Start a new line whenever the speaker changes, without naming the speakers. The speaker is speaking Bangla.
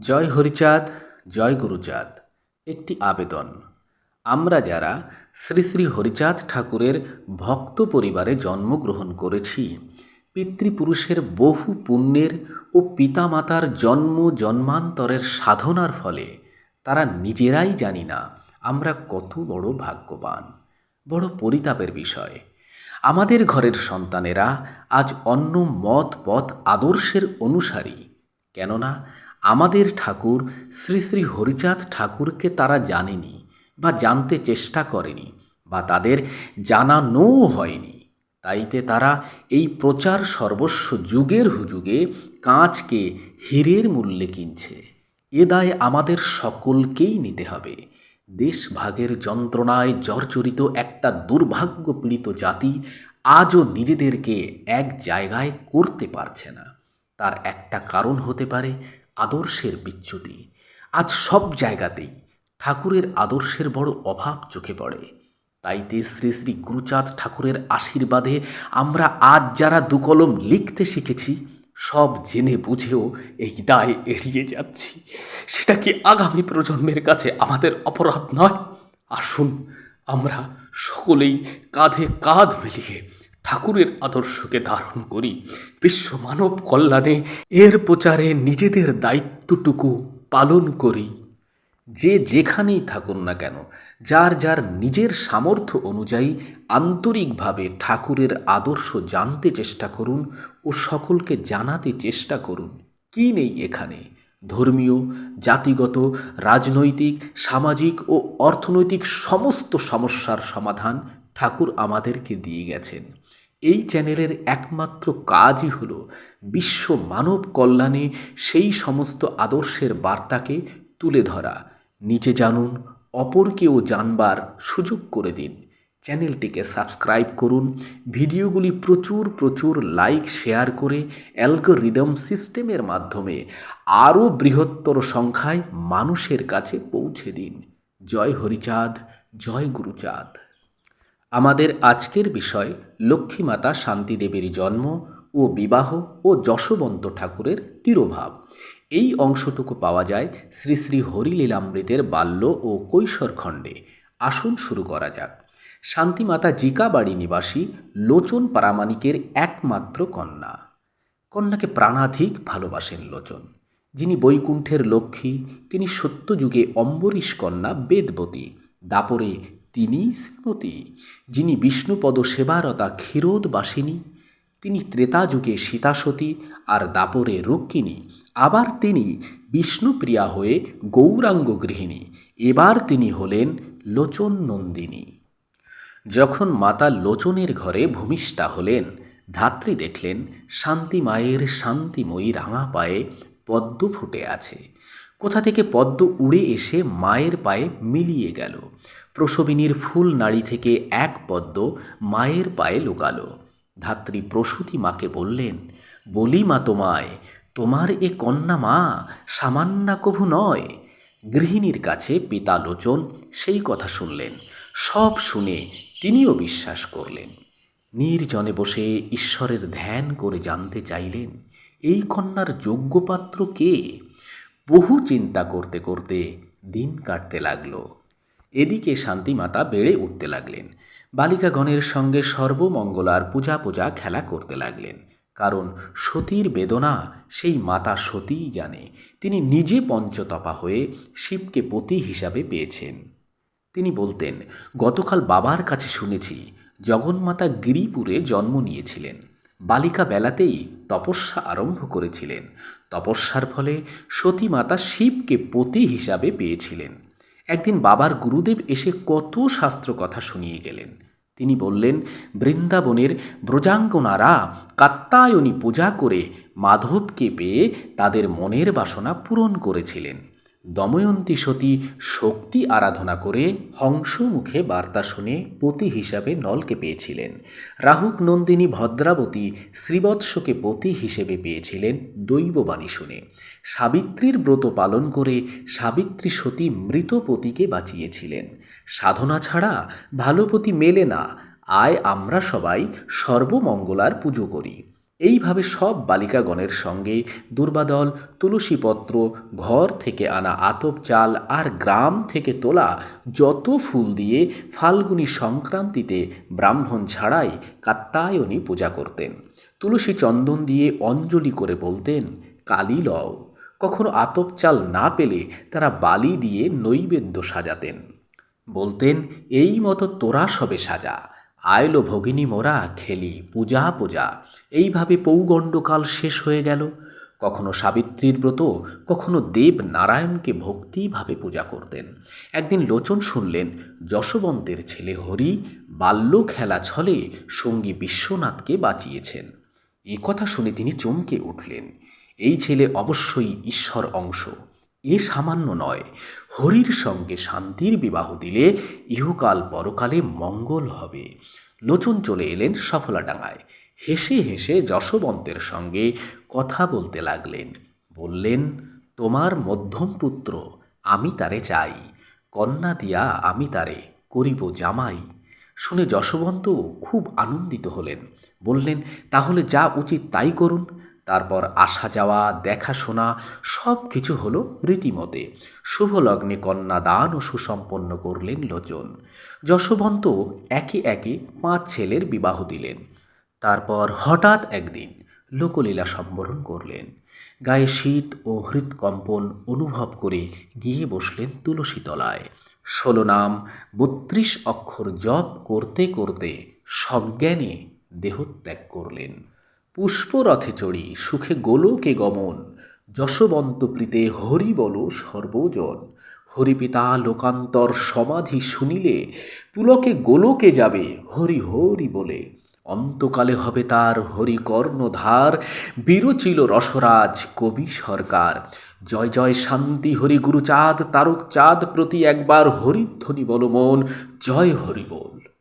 জয় হরিচাঁদ, জয় গুরুচাঁদ। একটি আবেদন। আমরা যারা শ্রী শ্রী হরিচাঁদ ঠাকুরের ভক্ত পরিবারে জন্মগ্রহণ করেছি, পিতৃপুরুষের বহু পুণ্যের ও পিতামাতার জন্ম জন্মান্তরের সাধনার ফলে তারা নিজেরাই জানি না আমরা কত বড় ভাগ্যবান। বড় পরিতাপের বিষয়। আমাদের ঘরের সন্তানেরা আজ অন্য মত পথ আদর্শের অনুসারী। কেননা আমাদের ঠাকুর, শ্রী শ্রী হরিচাঁদ ঠাকুরকে তারা জানেনি বা জানতে চেষ্টা করেনি বা তাদের জানানোও হয়নি। তাইতে তারা এই প্রচার সর্বস্ব যুগের হুযুগে কাঁচকে হীরের মূল্যে কিনছে। এ দায় আমাদের সকলকেই নিতে হবে। দেশভাগের যন্ত্রণায় জর্জরিত একটা দুর্ভাগ্য পীড়িত জাতি আজও নিজেদেরকে এক জায়গায় করতে পারছে না। তার একটা কারণ হতে পারে আদর্শের বিচ্যুতি। আজ সব জায়গাতেই ঠাকুরের আদর্শের বড় অভাব চোখে পড়ে। তাইতে শ্রী শ্রী গুরুচাঁদ ঠাকুরের আশীর্বাদে আমরা আজ যারা দুকলম লিখতে শিখেছি, সব জেনে বুঝেও এই দায় এড়িয়ে যাচ্ছি। সেটা কি আগামী প্রজন্মের কাছে আমাদের অপরাধ নয়? আসুন, আমরা সকলেই কাঁধে কাঁধ মিলিয়ে ঠাকুরের আদর্শকে ধারণ করি। বিশ্ব মানব কল্যাণে এর প্রচারে নিজেদের দায়িত্বটুকু পালন করি। যে যেখানেই থাকুন না কেন, যার যার নিজের সামর্থ্য অনুযায়ী আন্তরিকভাবে ঠাকুরের আদর্শ জানতে চেষ্টা করুন ও সকলকে জানাতে চেষ্টা করুন, কি নেই এখানে? ধর্মীয়, জাতিগত, রাজনৈতিক, সামাজিক ও অর্থনৈতিক সমস্ত সমস্যার সমাধান ঠাকুর আমাদেরকে দিয়ে গেছেন। এই চ্যানেলের একমাত্র কাজই হল বিশ্ব মানব কল্যাণে সেই সমস্ত আদর্শের বার্তাকে তুলে ধরা। নিচে জানুন, অপরকেও জানবার সুযোগ করে দিন। চ্যানেলটিকে সাবস্ক্রাইব করুন, ভিডিওগুলি প্রচুর প্রচুর লাইক, শেয়ার করে অ্যালগোরিদম সিস্টেমের মাধ্যমে আরও বৃহত্তর সংখ্যায় মানুষের কাছে পৌঁছে দিন। জয় হরিচাঁদ, জয় গুরুচাঁদ। আমাদের আজকের বিষয় লক্ষ্মীমাতা শান্তিদেবীর জন্ম ও বিবাহ ও যশবন্ত ঠাকুরের তিরোভাব। এই অংশটুকু পাওয়া যায় শ্রী শ্রী হরিলীলামৃতের বাল্য ও কৈশোর খণ্ডে আসুন শুরু করা যাক। শান্তিমাতা জিকাবাড়ি নিবাসী লোচন পারামানিকের একমাত্র কন্যা। কন্যাকে প্রাণাধিক ভালোবাসেন লোচন। যিনি বৈকুণ্ঠের লক্ষ্মী, তিনি সত্যযুগে অম্বরীশ কন্যা বেদবতী। দাপরে তিনিই শ্রীমতী, যিনি বিষ্ণুপদ সেবারতা ক্ষীরোদবাসিনী, তিনি ত্রেতাযুগে সীতাসতী আর দাপরে রুক্মিণী আবার তিনি বিষ্ণুপ্রিয়া হয়ে গৌরাঙ্গ গৃহিণী, এবার তিনি হলেন লোচন নন্দিনী যখন মাতা লোচনের ঘরে ভূমিষ্ঠা হলেন, ধাত্রী দেখলেন শান্তি মায়ের শান্তিময়ী রাঙা পায়ে পদ্ম ফুটে আছে। কোথা থেকে পদ্ম উড়ে এসে মায়ের পায়ে মিলিয়ে গেল। প্রসবিনীর ফুল নাড়ি থেকে এক পদ্ম মায়ের পায়ে লুকালো। ধাত্রী প্রসূতি মাকে বললেন, বলি মা তোমায়, তোমার এ কন্যা মা সামান্যা কভু নয়। গৃহিণীর কাছে পিতা লোচন সেই কথা শুনলেন, সব শুনে তিনিও বিশ্বাস করলেন। নির্জনে বসে ঈশ্বরের ধ্যান করে জানতে চাইলেন, এই কন্যার যোগ্যপাত্র কে? বহু চিন্তা করতে করতে দিন কাটতে লাগল। এদিকে শান্তিমাতা বেড়ে উঠতে লাগলেন। বালিকাগণের সঙ্গে সর্বমঙ্গলার পূজা পূজা খেলা করতে লাগলেন। কারণ সতীর বেদনা সেই মাতা সতীই জানে। তিনি নিজে পঞ্চতপা হয়ে শিবকে পতি হিসাবে পেয়েছেন। তিনি বলতেন, গতকাল বাবার কাছে শুনেছি, জগন্মাতা গিরিপুরে জন্ম নিয়েছিলেন। বালিকা বেলাতেই তপস্যা আরম্ভ করেছিলেন। তপস্যার ফলে সতী মাতা শিবকে পতি হিসাবে পেয়েছিলেন। একদিন বাবার গুরুদেব এসে কত শাস্ত্র কথা শুনিয়ে গেলেন। তিনি বললেন, বৃন্দাবনের ব্রজাঙ্গনারা কাত্তায়নী পূজা করে মাধবকে পেয়ে তাদের মনের বাসনা পূরণ করেছিলেন। দময়ন্তী সতী শক্তি আরাধনা করে হংসমুখে বার্তা শুনে পতি হিসাবে নলকে পেয়েছিলেন। রাহুক নন্দিনী ভদ্রাবতী শ্রীবৎসকে পতি হিসেবে পেয়েছিলেন দৈববাণী শুনে। সাবিত্রীর ব্রত পালন করে সাবিত্রী সতী মৃত পতিকে বাঁচিয়েছিলেন। সাধনা ছাড়া ভালো পতি মেলে না। আয় আমরা সবাই সর্বমঙ্গলার পুজো করি। এইভাবে সব বালিকাগণের সঙ্গে দুর্বাদল, তুলসীপত্র, ঘর থেকে আনা আতপ চাল আর গ্রাম থেকে তোলা যত ফুল দিয়ে ফাল্গুনী সংক্রান্তিতে ব্রাহ্মণ ছাড়াই কাত্তায়নী পূজা করতেন। তুলসী চন্দন দিয়ে অঞ্জলি করে বলতেন, কালি লও। কখনো আতপ চাল না পেলে তারা বালি দিয়ে নৈবেদ্য সাজাতেন। বলতেন, এই মতো তোরা সবে সাজা। আয়লো ভগিনী মোরা, খেলি পূজা পূজা। এইভাবে পৌগণ্ডকাল শেষ হয়ে গেল। কখনো সাবিত্রীর ব্রত, কখনো দেব নারায়ণকে ভক্তিভাবে পূজা করতেন। একদিন লোচন শুনলেন, যশবন্তের ছেলে হরি বাল্য খেলা ছলে সঙ্গী বিশ্বনাথকে বাঁচিয়েছেন। এ কথা শুনে তিনি চমকে উঠলেন। এই ছেলে অবশ্যই ঈশ্বর অংশ। এ সামান্য নয়, হরির সঙ্গে শান্তির বিবাহ দিলে ইহকাল পরকালে মঙ্গল হবে। লোচন চলে এলেন সফলাডাঙ্গায়। হেসে হেসে যশবন্তের সঙ্গে কথা বলতে লাগলেন। বললেন, তোমার মধ্যম পুত্র, আমি তারে চাই। কন্যা দিয়া আমি তারে করিব জামাই। শুনে যশবন্ত খুব আনন্দিত হলেন। বললেন, তাহলে যা উচিত তাই করুন। তারপর আসা যাওয়া দেখাশোনা সব কিছু হলো রীতিমতে। শুভলগ্নে কন্যা দান ও সুসম্পন্ন করলেন লোচন। যশবন্ত একে একে পাঁচ ছেলের বিবাহ দিলেন। তারপর হঠাৎ একদিন লোকলীলা সম্বরণ করলেন। গায়ে শীত ও হৃৎকম্পন অনুভব করে গিয়ে বসলেন তুলসী তলায়। ষোলো নাম, বত্রিশ অক্ষর জপ করতে করতে সজ্ঞানে দেহত্যাগ করলেন। পুষ্পরথে চড়ি, সুখে গোলকে গমন। যশবন্ত প্রীতে হরি বল সর্বজন। হরিপিতা লোকান্তর সমাধি শুনিলে, পুলকে গোলকে যাবে, হরি হরি বলে। অন্তকালে হবে তার হরিকর্ণধার, বিরচিল রসরাজ কবি সরকার। জয় জয় শান্তি হরি গুরুচাঁদ, তারক চাঁদ প্রতি একবার হরিধ্বনি বল মন, জয় হরি বল।